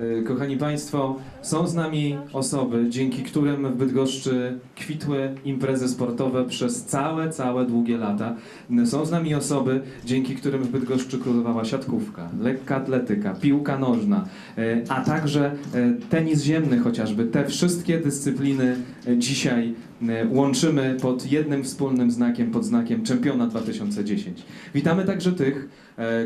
Y, Kochani Państwo, są z nami osoby, dzięki którym w Bydgoszczy kwitły imprezy sportowe przez całe, całe długie lata. Są z nami osoby, dzięki którym w Bydgoszczy królowała siatkówka, lekka atletyka, piłka nożna, y, a także y, tenis ziemny chociażby. Te wszystkie dyscypliny y, dzisiaj y, łączymy pod jednym wspólnym znakiem, pod znakiem Czempiona 2010. Witamy także tych,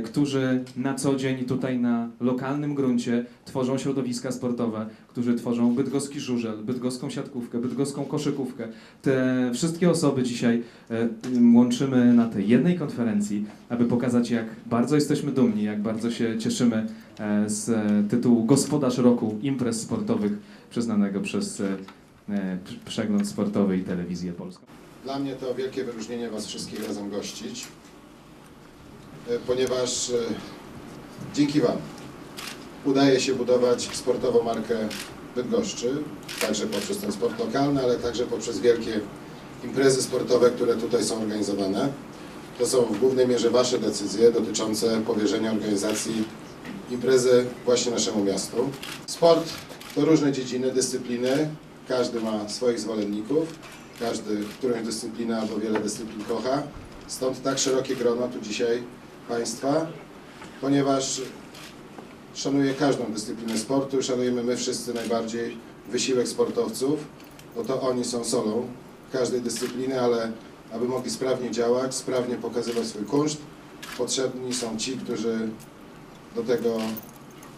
którzy na co dzień tutaj na lokalnym gruncie tworzą środowiska sportowe, którzy tworzą bydgoski żużel, bydgoską siatkówkę, bydgoską koszykówkę. Te wszystkie osoby dzisiaj e, łączymy na tej jednej konferencji, aby pokazać, jak bardzo jesteśmy dumni, jak bardzo się cieszymy e, z e, tytułu Gospodarz Roku Imprez Sportowych przyznanego przez e, e, Przegląd Sportowy i Telewizję Polską. Dla mnie to wielkie wyróżnienie Was wszystkich razem gościć, e, ponieważ e, dzięki Wam udaje się budować sportową markę Bydgoszczy, także poprzez ten sport lokalny, ale także poprzez wielkie imprezy sportowe, które tutaj są organizowane. To są w głównej mierze Wasze decyzje dotyczące powierzenia organizacji imprezy właśnie naszemu miastu. Sport to różne dziedziny, dyscypliny, każdy ma swoich zwolenników. Każdy którąś dyscyplinę albo wiele dyscyplin kocha. Stąd tak szerokie grono tu dzisiaj Państwa, ponieważ szanuję każdą dyscyplinę sportu, szanujemy my wszyscy najbardziej wysiłek sportowców, bo to oni są solą każdej dyscypliny, ale aby mogli sprawnie działać, sprawnie pokazywać swój kunszt, potrzebni są ci, którzy do tego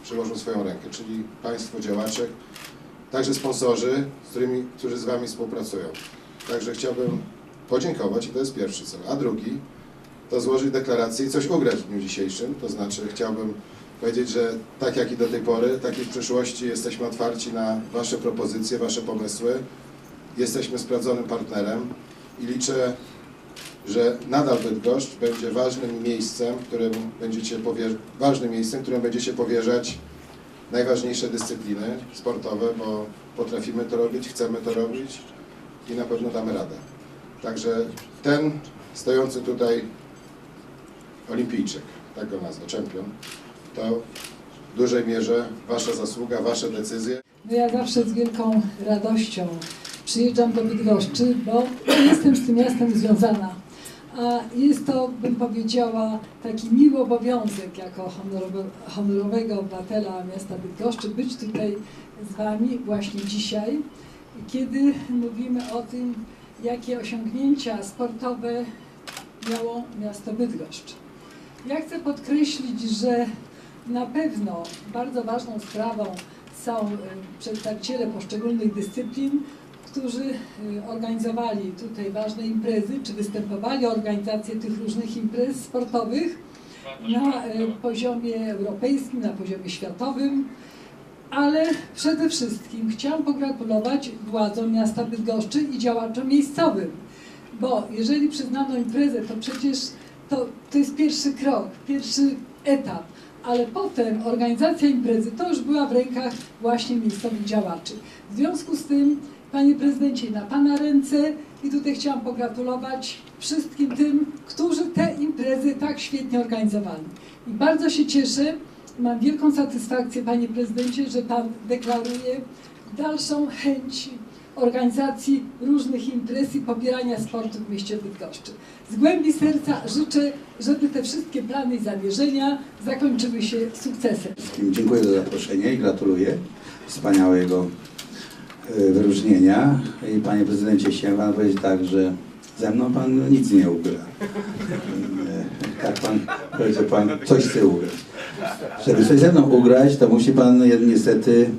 przyłożą swoją rękę, czyli Państwo działacze, także sponsorzy, z którymi, którzy z Wami współpracują. Także chciałbym podziękować i to jest pierwszy cel. A drugi to złożyć deklarację i coś ugrać w dniu dzisiejszym. To znaczy chciałbym powiedzieć, że tak jak i do tej pory, tak i w przyszłości jesteśmy otwarci na Wasze propozycje, Wasze pomysły. Jesteśmy sprawdzonym partnerem i liczę, że nadal Bydgoszcz będzie ważnym miejscem, którym będziecie ważnym miejscem, którym będziecie powierzać najważniejsze dyscypliny sportowe, bo potrafimy to robić, chcemy to robić i na pewno damy radę. Także ten stojący tutaj olimpijczyk, tak go nazwę, czempion, to w dużej mierze Wasza zasługa, Wasze decyzje. No ja zawsze z wielką radością przyjeżdżam do Bydgoszczy, bo jestem z tym miastem związana. A jest to, bym powiedziała, taki miły obowiązek jako honorowe, honorowego obywatela miasta Bydgoszczy być tutaj z Wami właśnie dzisiaj, kiedy mówimy o tym, jakie osiągnięcia sportowe miało miasto Bydgoszcz. Ja chcę podkreślić, że na pewno bardzo ważną sprawą są e, przedstawiciele poszczególnych dyscyplin, którzy e, organizowali tutaj ważne imprezy, czy występowali organizację tych różnych imprez sportowych na e, poziomie europejskim, na poziomie światowym. Ale przede wszystkim chciałam pogratulować władzom miasta Bydgoszczy i działaczom miejscowym, bo jeżeli przyznano imprezę, to przecież to, to jest pierwszy krok, pierwszy etap, ale potem organizacja imprezy to już była w rękach właśnie miejscowych działaczy. W związku z tym, panie prezydencie, na pana ręce i tutaj chciałam pogratulować wszystkim tym, którzy te imprezy tak świetnie organizowali. I bardzo się cieszę, mam wielką satysfakcję, panie prezydencie, że pan deklaruje dalszą chęć organizacji różnych imprez i popierania sportu w mieście Bydgoszczy. Z głębi serca życzę, żeby te wszystkie plany i zamierzenia zakończyły się sukcesem. Dziękuję za zaproszenie i gratuluję wspaniałego e, wyróżnienia. I panie prezydencie, chciałem pan powiedzieć tak, że ze mną pan nic nie ugra. Jak pan powiedział, pan coś chce ugrać. Żeby coś ze mną ugrać, to musi pan niestety,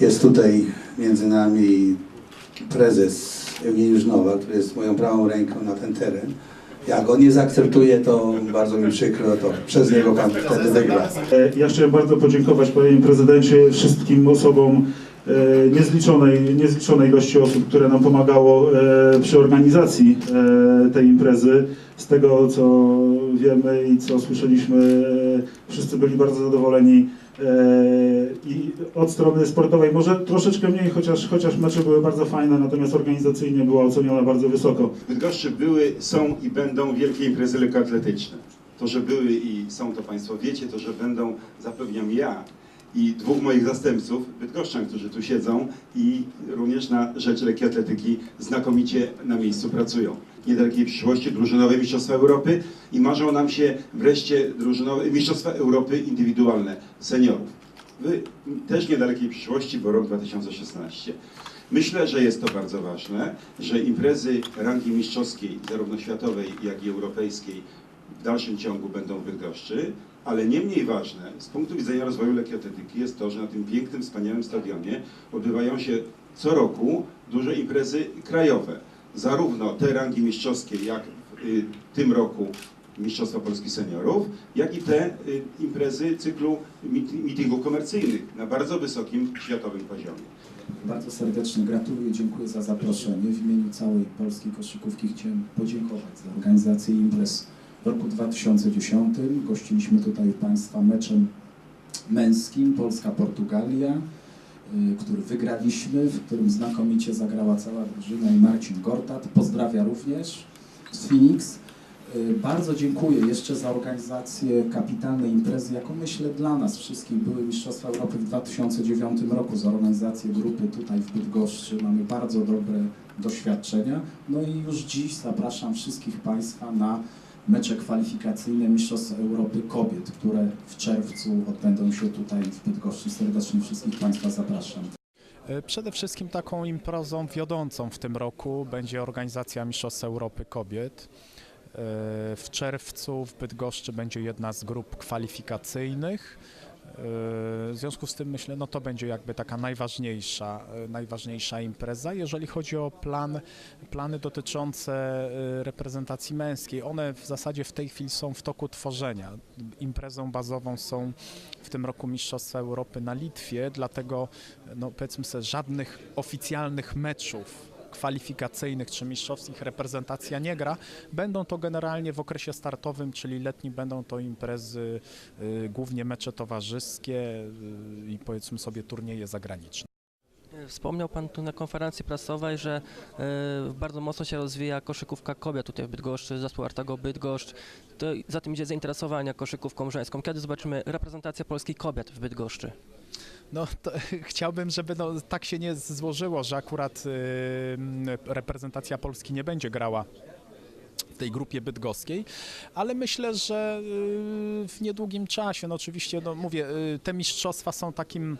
jest tutaj między nami prezes Eugeniusz Nowak, który jest moją prawą ręką na ten teren. Jak on nie zaakceptuje, to bardzo mi przykro, to przez niego pan wtedy wygra. E, Ja chciałem bardzo podziękować panie prezydencie wszystkim osobom niezliczonej, niezliczonej ilości osób, które nam pomagało e, przy organizacji e, tej imprezy. Z tego co wiemy i co słyszeliśmy, e, wszyscy byli bardzo zadowoleni. E, I od strony sportowej może troszeczkę mniej, chociaż, chociaż mecze były bardzo fajne, natomiast organizacyjnie była oceniona bardzo wysoko. W Bydgoszczy były, są i będą wielkie imprezy lekkoatletyczne. To, że były i są, to Państwo wiecie, to, że będą, zapewniam ja i dwóch moich zastępców, bydgoszczan, którzy tu siedzą i również na rzecz lekkiej atletyki znakomicie na miejscu pracują. Niedalekiej przyszłości drużynowe Mistrzostwa Europy i marzą nam się wreszcie drużynowe Mistrzostwa Europy indywidualne seniorów. W też niedalekiej przyszłości, bo rok 2016. Myślę, że jest to bardzo ważne, że imprezy rangi mistrzowskiej, zarówno światowej, jak i europejskiej, w dalszym ciągu będą w Bydgoszczy, ale nie mniej ważne z punktu widzenia rozwoju lekkiej atletyki jest to, że na tym pięknym, wspaniałym stadionie odbywają się co roku duże imprezy krajowe. Zarówno te rangi mistrzowskie, jak w y, tym roku Mistrzostwa Polski Seniorów, jak i te y, imprezy cyklu mit- meetingów komercyjnych na bardzo wysokim światowym poziomie. Bardzo serdecznie gratuluję, dziękuję za zaproszenie. W imieniu całej polskiej koszykówki chciałem podziękować za organizację imprez w roku 2010. Gościliśmy tutaj Państwa meczem męskim Polska-Portugalia, y, który wygraliśmy, w którym znakomicie zagrała cała drużyna i Marcin Gortat. Pozdrawia również z Phoenix. Y, Bardzo dziękuję jeszcze za organizację kapitalnej imprezy, jaką myślę dla nas wszystkich były Mistrzostwa Europy w 2009 roku, za organizację grupy tutaj w Bydgoszczy. Mamy bardzo dobre doświadczenia. No i już dziś zapraszam wszystkich Państwa na mecze kwalifikacyjne Mistrzostw Europy Kobiet, które w czerwcu odbędą się tutaj w Bydgoszczy. Serdecznie wszystkich Państwa zapraszam. E, Przede wszystkim taką imprezą wiodącą w tym roku będzie organizacja Mistrzostw Europy Kobiet. E, W czerwcu w Bydgoszczy będzie jedna z grup kwalifikacyjnych. E, W związku z tym myślę, no to będzie jakby taka najważniejsza, e, najważniejsza impreza. Jeżeli chodzi o plan, plany dotyczące e, reprezentacji męskiej, one w zasadzie w tej chwili są w toku tworzenia. Imprezą bazową są w tym roku Mistrzostwa Europy na Litwie, dlatego no powiedzmy sobie, żadnych oficjalnych meczów kwalifikacyjnych czy mistrzowskich reprezentacja nie gra. Będą to generalnie w okresie startowym, czyli letni, będą to imprezy, y, głównie mecze towarzyskie y, i powiedzmy sobie turnieje zagraniczne. Wspomniał Pan tu na konferencji prasowej, że e, bardzo mocno się rozwija koszykówka kobiet tutaj w Bydgoszczy, zespół Artago Bydgoszcz. To za tym idzie zainteresowania koszykówką żeńską. Kiedy zobaczymy reprezentację polskiej kobiet w Bydgoszczy? No, to, chciałbym, żeby no, tak się nie złożyło, że akurat y, reprezentacja Polski nie będzie grała tej grupie bydgoskiej, ale myślę, że y, w niedługim czasie, no oczywiście, no mówię, y, te mistrzostwa są takim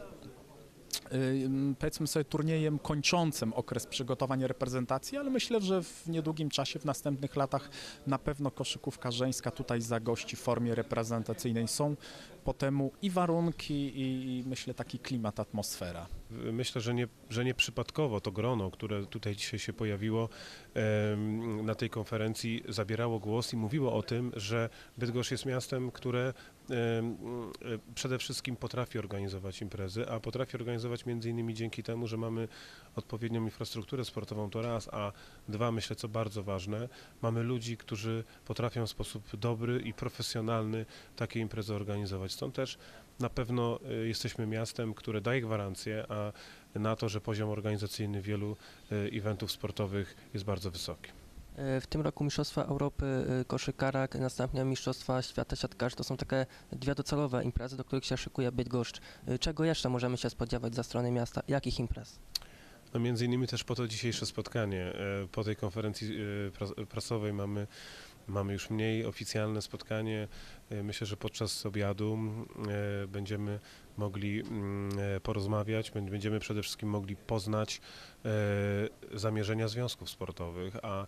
powiedzmy sobie turniejem kończącym okres przygotowania reprezentacji, ale myślę, że w niedługim czasie, w następnych latach na pewno koszykówka żeńska tutaj zagości w formie reprezentacyjnej. Są po temu i warunki i, myślę taki klimat, atmosfera. Myślę, że nie, że to grono, które tutaj dzisiaj się pojawiło na tej konferencji, zabierało głos i mówiło o tym, że Bydgoszcz jest miastem, które przede wszystkim potrafi organizować imprezy, a potrafi organizować między innymi dzięki temu, że mamy odpowiednią infrastrukturę sportową, to raz, a dwa, myślę, co bardzo ważne, mamy ludzi, którzy potrafią w sposób dobry i profesjonalny takie imprezy organizować. Stąd też na pewno y, jesteśmy miastem, które daje gwarancję a na to, że poziom organizacyjny wielu y, eventów sportowych jest bardzo wysoki. E, W tym roku Mistrzostwa Europy e, koszykarek, następnie Mistrzostwa Świata Siatkarzy to są takie dwie docelowe imprezy, do których się szykuje Bydgoszcz. E, Czego jeszcze możemy się spodziewać ze strony miasta? Jakich imprez? No między innymi też po to dzisiejsze spotkanie. Po tej konferencji pras- prasowej mamy, mamy już mniej oficjalne spotkanie. Myślę, że podczas obiadu będziemy mogli porozmawiać, bę- będziemy przede wszystkim mogli poznać zamierzenia związków sportowych, a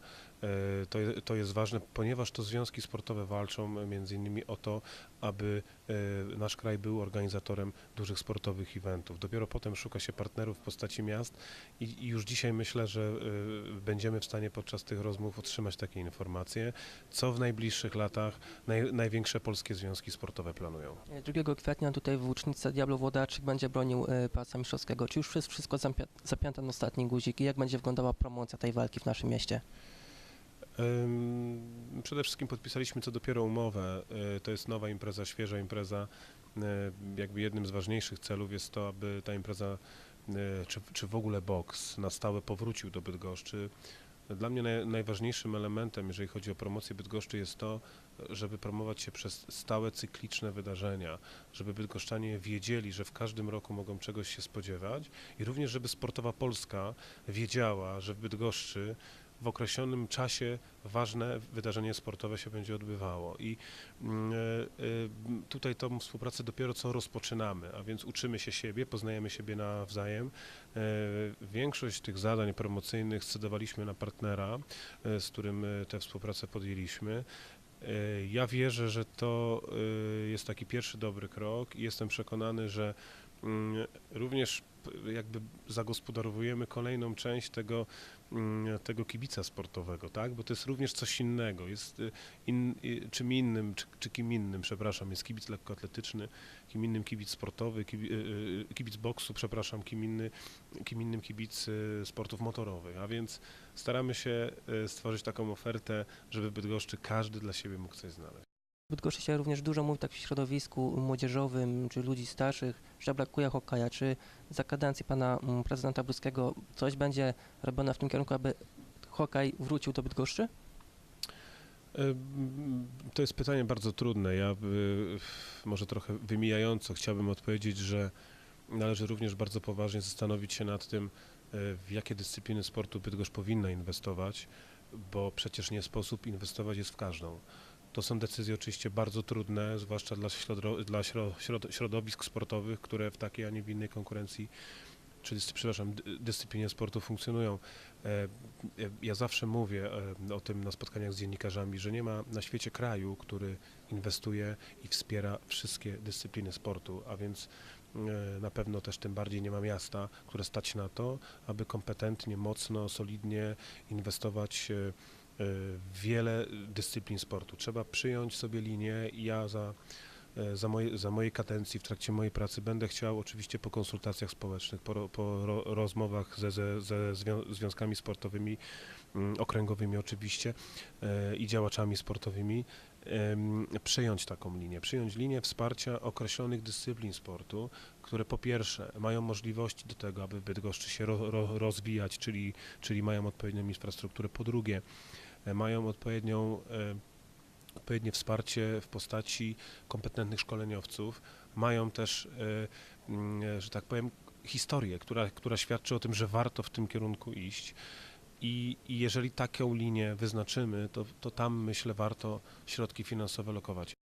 to, je- to jest ważne, ponieważ to związki sportowe walczą między innymi o to, aby e, nasz kraj był organizatorem dużych sportowych eventów. Dopiero potem szuka się partnerów w postaci miast i, i już dzisiaj myślę, że będziemy w stanie podczas tych rozmów otrzymać takie informacje, co w najbliższych latach naj, największe polskie związki sportowe planują. E, 2 kwietnia tutaj w Łucznicy Diablo Włodarczyk będzie bronił e, pasa mistrzowskiego. Czy już wszystko zapięte na ostatni guzik i jak będzie wyglądała promocja tej walki w naszym mieście? Przede wszystkim podpisaliśmy co dopiero umowę. Y, To jest nowa impreza, świeża impreza. Y, Jakby jednym z ważniejszych celów jest to, aby ta impreza, y, czy, czy w ogóle boks na stałe powrócił do Bydgoszczy. Dla mnie naj, najważniejszym elementem, jeżeli chodzi o promocję Bydgoszczy, jest to, żeby promować się przez stałe, cykliczne wydarzenia, żeby bydgoszczanie wiedzieli, że w każdym roku mogą czegoś się spodziewać i również, żeby sportowa Polska wiedziała, że w Bydgoszczy w określonym czasie ważne wydarzenie sportowe się będzie odbywało. I mm, e, e, tutaj tą współpracę dopiero co rozpoczynamy, a więc uczymy się siebie, poznajemy siebie nawzajem. E, Większość tych zadań promocyjnych scedowaliśmy na partnera, z którym tę współpracę podjęliśmy. Ja wierzę, że to jest taki pierwszy dobry krok i jestem przekonany, że mm, również jakby zagospodarowujemy kolejną część tego, tego kibica sportowego, tak? Bo to jest również coś innego. Jest y, in, y, czym innym, czy, czy kim innym, przepraszam, jest kibic lekkoatletyczny, kim innym kibic sportowy, y, kibic boksu, przepraszam, kim, inny, kim innym kibic sportów motorowych. A więc staramy się stworzyć taką ofertę, żeby Bydgoszczy każdy dla siebie mógł coś znaleźć. Bydgoszczy się również dużo mówi tak w środowisku młodzieżowym, czy ludzi starszych, że brakuje hokeja. Czy za kadencji pana mm, prezydenta Błyskiego coś będzie robione w tym kierunku, aby hokej wrócił do Bydgoszczy? Ym, To jest pytanie bardzo trudne. Ja y, może trochę wymijająco chciałbym odpowiedzieć, że należy również bardzo poważnie zastanowić się nad tym, y, w jakie dyscypliny sportu Bydgoszcz powinna inwestować, bo przecież nie sposób inwestować jest w każdą. To są decyzje oczywiście bardzo trudne, zwłaszcza dla, środro, dla śro, środ, środowisk sportowych, które w takiej, a nie w innej konkurencji, czy przepraszam, dy- dyscyplinie sportu funkcjonują. E, e, Ja zawsze mówię e, o tym na spotkaniach z dziennikarzami, że nie ma na świecie kraju, który inwestuje i wspiera wszystkie dyscypliny sportu, a więc na pewno też tym bardziej nie ma miasta, które stać na to, aby kompetentnie, mocno, solidnie inwestować w wiele dyscyplin sportu. Trzeba przyjąć sobie linię ja za e, za, moje, za mojej kadencji, w trakcie mojej pracy będę chciał oczywiście po konsultacjach społecznych, po, po ro, rozmowach ze, ze, ze zwią, związkami sportowymi, mm, okręgowymi oczywiście e, i działaczami sportowymi, przyjąć taką linię, przyjąć linię wsparcia określonych dyscyplin sportu, które po pierwsze mają możliwości do tego, aby Bydgoszczy się ro, ro, rozwijać, czyli, czyli mają odpowiednią infrastrukturę, po drugie e, mają odpowiednią e, odpowiednie wsparcie w postaci kompetentnych szkoleniowców, mają też, e, mm, że tak powiem, historię, która, która świadczy o tym, że warto w tym kierunku iść. I, I jeżeli taką linię wyznaczymy, to, to tam myślę warto środki finansowe lokować.